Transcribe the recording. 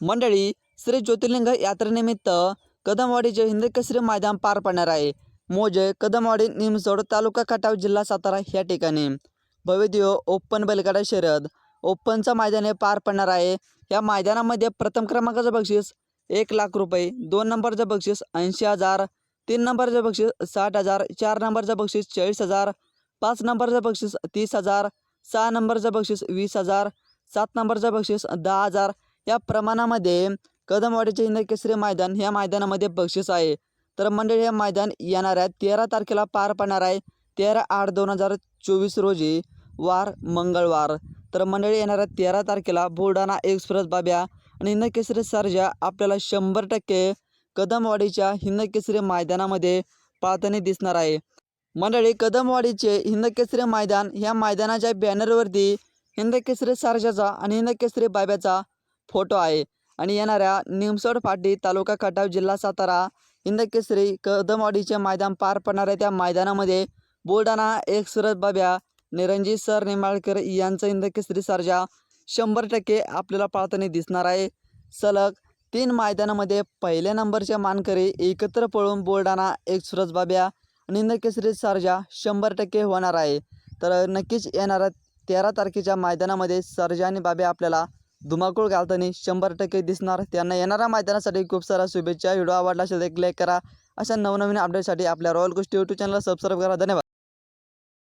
मंडळी श्री ज्योतिर्लिंग यात्रेनिमित्त कदमवाडीचे हिंदकेसरी मैदान पार पडणार आहे. मोजे कदमवाडी निमसोड तालुका खटाव जिल्हा सातारा ह्या ठिकाणी. भव्यदिव्य ओपन बैलगाडा शर्यत. ओपनचं मैदान हे पार पडणार आहे. या मैदानामध्ये प्रथम क्रमांकाचं बक्षीस एक लाख रुपये दोन नंबरचं बक्षीस ऐंशी हजार तीन नंबरचं बक्षीस साठ हजार चार नंबरचं बक्षीस चाळीस हजार पाच नंबरचं बक्षीस तीस हजार सहा नंबरचं बक्षीस वीस हजार सात नंबरचं बक्षीस दहा हजार या प्रमाणामध्ये कदमवाडीचे हिंदकेसरी मैदान ह्या मैदानामध्ये बक्षीस आहे. तर मंडळी हे मैदान येणाऱ्या तेरा तारखेला पार पडणार आहे. तेरा आठ दोन हजार चोवीस रोजी वार मंगळवार. तर मंडळी येणाऱ्या तेरा तारखेला बुलढाणा एक्सप्रेस बाब्या आणि हिंदकेसरी सर्जा आपल्याला शंभर टक्के कदमवाडीच्या हिंदकेसरी मैदानामध्ये पाहताना दिसणार आहे. मंडळी कदमवाडीचे हिंदकेसरी मैदान ह्या मैदानाच्या बॅनरवरती हिंदकेसरी सारजाचा आणि हिंदकेसरी बाब्याचा फोटो आहे. आणि येणाऱ्या निमसोड फाटी तालुका खटाव जिल्हा सातारा इंदकेसरी कदमवाडीचे मैदान पार पडणार आहे. त्या मैदानामध्ये बुलढाणा सुरत बाब्या निरंजित सर निंबाळकर यांचं इंदकेसरी सर्जा शंभर टक्के आपल्याला पाळताना दिसणार आहे. सलग तीन मैदानामध्ये पहिल्या नंबरचे मानकरी एकत्र पळून बुलढाणा सुरज बाब्या आणि सर्जा शंभर टक्के होणार आहे. तर नक्कीच येणाऱ्या तेरा तारखेच्या मैदानामध्ये सर्जा आणि बाब्या आपल्याला धुमाकूळ घालताना शंभर टक्के दिसणार. त्यांना येणाऱ्या मैदानासाठी खूप साऱ्या शुभेच्छा. व्हिडिओ आवडला असेल तर एक लाईक करा. अशा नवनवीन अपडेटसाठी आपल्या रॉयल गोष्टी यूट्यूब चॅनलला सबस्क्राईब करा. धन्यवाद.